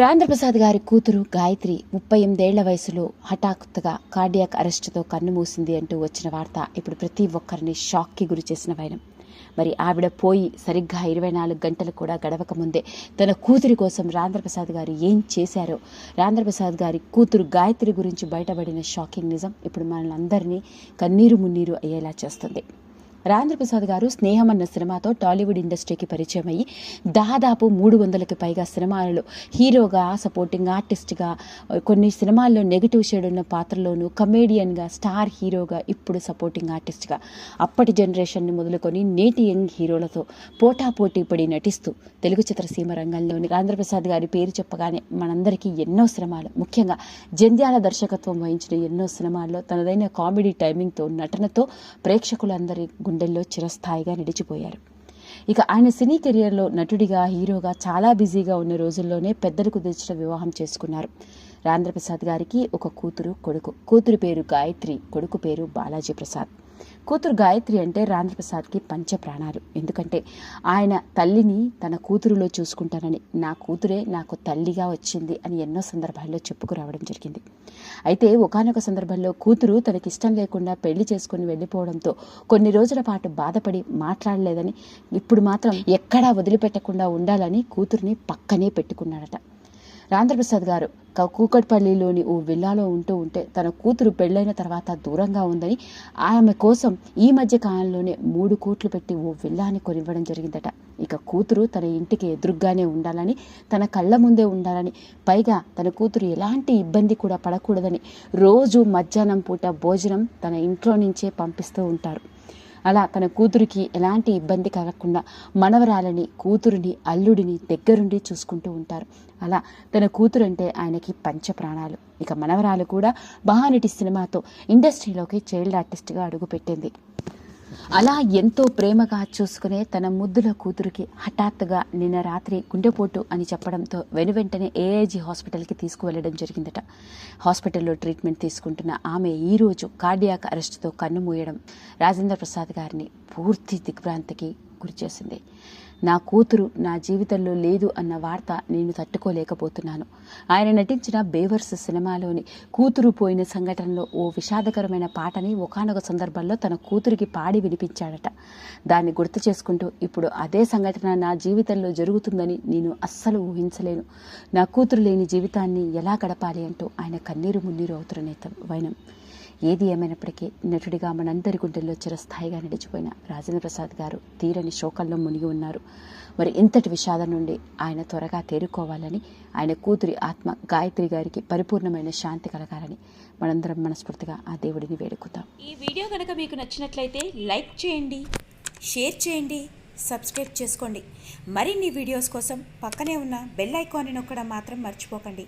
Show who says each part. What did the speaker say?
Speaker 1: రాంద్రప్రసాద్ గారి కూతురు గాయత్రి ముప్పై ఎనిమిదేళ్ళ వయసులో హఠాత్తుగా కార్డియాక్ అరెస్టుతో కన్నుమూసింది అంటూ వచ్చిన వార్త ఇప్పుడు ప్రతి ఒక్కరిని షాక్కి గురి చేసిన వైనం. మరి ఆవిడ పోయి సరిగ్గా ఇరవై నాలుగు గంటలు కూడా గడవక ముందే తన కూతురి కోసం రాంద్రప్రసాద్ గారు ఏం చేశారో రాంద్రప్రసాద్ గారి కూతురు గాయత్రి గురించి బయటపడిన షాకింగ్ నిజం ఇప్పుడు మనందరినీ కన్నీరు మున్నీరు అయ్యేలా చేస్తుంది. రాంధ్రప్రసాద్ గారు స్నేహం అన్న సినిమాతో టాలీవుడ్ ఇండస్ట్రీకి పరిచయం అయ్యి దాదాపు మూడు వందలకి పైగా సినిమాలలో హీరోగా సపోర్టింగ్ ఆర్టిస్ట్గా కొన్ని సినిమాల్లో నెగిటివ్ షేడ్ ఉన్న పాత్రలోనూ కమేడియన్గా స్టార్ హీరోగా ఇప్పుడు సపోర్టింగ్ ఆర్టిస్ట్గా అప్పటి జనరేషన్ని మొదలుకొని నేటి యంగ్ హీరోలతో పోటాపోటీ పడి నటిస్తూ తెలుగు చిత్రసీమ రంగంలోని రాంధ్రప్రసాద్ గారి పేరు చెప్పగానే మనందరికీ ఎన్నో సినిమాలు ముఖ్యంగా జంధ్యాల దర్శకత్వం వహించిన ఎన్నో సినిమాల్లో తనదైన కామెడీ టైమింగ్తో నటనతో ప్రేక్షకులందరి గుండెల్లో చిరస్థాయిగా నిలిచిపోయారు. ఇక ఆయన సినీ కెరియర్లో నటుడిగా హీరోగా చాలా బిజీగా ఉన్న రోజుల్లోనే పెద్దలు కుదిర్చిన వివాహం చేసుకున్నారు. రాంధ్రప్రసాద్ గారికి ఒక కూతురు కొడుకు. కూతురు పేరు గాయత్రి కొడుకు పేరు బాలాజీ ప్రసాద్. కూతురు గాయత్రి అంటే రాంధ్రప్రసాద్కి పంచ ప్రాణాలు. ఎందుకంటే ఆయన తల్లిని తన కూతురులో చూసుకుంటానని నా కూతురే నాకు తల్లిగా వచ్చింది అని ఎన్నో సందర్భాల్లో చెప్పుకురావడం జరిగింది. అయితే ఒకానొక సందర్భంలో కూతురు తనకిష్టం లేకుండా పెళ్ళి చేసుకుని వెళ్ళిపోవడంతో కొన్ని రోజుల పాటు బాధపడి మాట్లాడలేదని ఇప్పుడు మాత్రం ఎక్కడా వదిలిపెట్టకుండా ఉండాలని కూతురిని పక్కనే పెట్టుకున్నాడట. రాంధ్రప్రసాద్ గారు కూకట్పల్లిలోని ఓ విల్లాలో ఉంటూ ఉంటే తన కూతురు పెళ్ళైన తర్వాత దూరంగా ఉందని ఆమె కోసం ఈ మధ్య కాలంలోనే మూడు కోట్లు పెట్టి ఓ విల్లాని కొనివ్వడం జరిగిందట. ఇక కూతురు తన ఇంటికి ఎదురుగ్గానే ఉండాలని తన కళ్ళ ముందే ఉండాలని పైగా తన కూతురు ఎలాంటి ఇబ్బంది కూడా పడకూడదని రోజు మధ్యాహ్నం పూట భోజనం తన ఇంట్లో నుంచే పంపిస్తూ ఉంటారు. అలా తన కూతురికి ఎలాంటి ఇబ్బంది కలగకుండా మనవరాలని కూతురిని అల్లుడిని దగ్గరుండి చూసుకుంటూ ఉంటారు. అలా తన కూతురు అంటే ఆయనకి పంచ ప్రాణాలు ఇక మనవరాలు కూడా మహానటి సినిమాతో ఇండస్ట్రీలోకి చైల్డ్ ఆర్టిస్ట్గా అడుగుపెట్టింది. అలా ఎంతో ప్రేమగా చూసుకునే తన ముద్దుల కూతురికి హఠాత్తుగా నిన్న రాత్రి గుండెపోటు అని చెప్పడంతో వెనువెంటనే ఏఐజీ హాస్పిటల్కి తీసుకువెళ్ళడం జరిగిందట. హాస్పిటల్లో ట్రీట్మెంట్ తీసుకుంటున్న ఆమె ఈరోజు కార్డియాక్ అరెస్ట్తో కన్ను మూయడం రాజేంద్ర ప్రసాద్ గారిని పూర్తి దిగ్భ్రాంతికి గురిచేసింది. నా కూతురు నా జీవితంలో లేదు అన్న వార్త నేను తట్టుకోలేకపోతున్నాను. ఆయన నటించిన బేవర్స్ సినిమాలోని కూతురు పోయిన సంఘటనలో ఓ విషాదకరమైన పాటని ఒకానొక సందర్భంలో తన కూతురికి పాడి వినిపించాడట. దాన్ని గుర్తు చేసుకుంటూ ఇప్పుడు అదే సంఘటన నా జీవితంలో జరుగుతుందని నేను అస్సలు ఊహించలేను. నా కూతురు లేని జీవితాన్ని ఎలా గడపాలి అంటూ ఆయన కన్నీరు మున్నీరు అవుతున్న నేత వైనం. ఏది ఏమైనప్పటికీ నటుడిగా మనందరి గుండెల్లో చిరస్థాయిగా నిలిచిపోయిన రాజేంద్ర ప్రసాద్ గారు తీరని శోకంలో మునిగి ఉన్నారు. మరి ఇంతటి విషాదం నుండి ఆయన త్వరగా తేరుకోవాలని ఆయన కూతురి ఆత్మ గాయత్రి గారికి పరిపూర్ణమైన శాంతి కలగాలని మనందరం మనస్ఫూర్తిగా ఆ దేవుడిని వేడుకుతాం
Speaker 2: ఈ వీడియో కనుక మీకు నచ్చినట్లయితే లైక్ చేయండి షేర్ చేయండి సబ్స్క్రైబ్ చేసుకోండి. మరిన్ని వీడియోస్ కోసం పక్కనే ఉన్న బెల్ ఐకాన్ని నొక్కడం మాత్రం మర్చిపోకండి.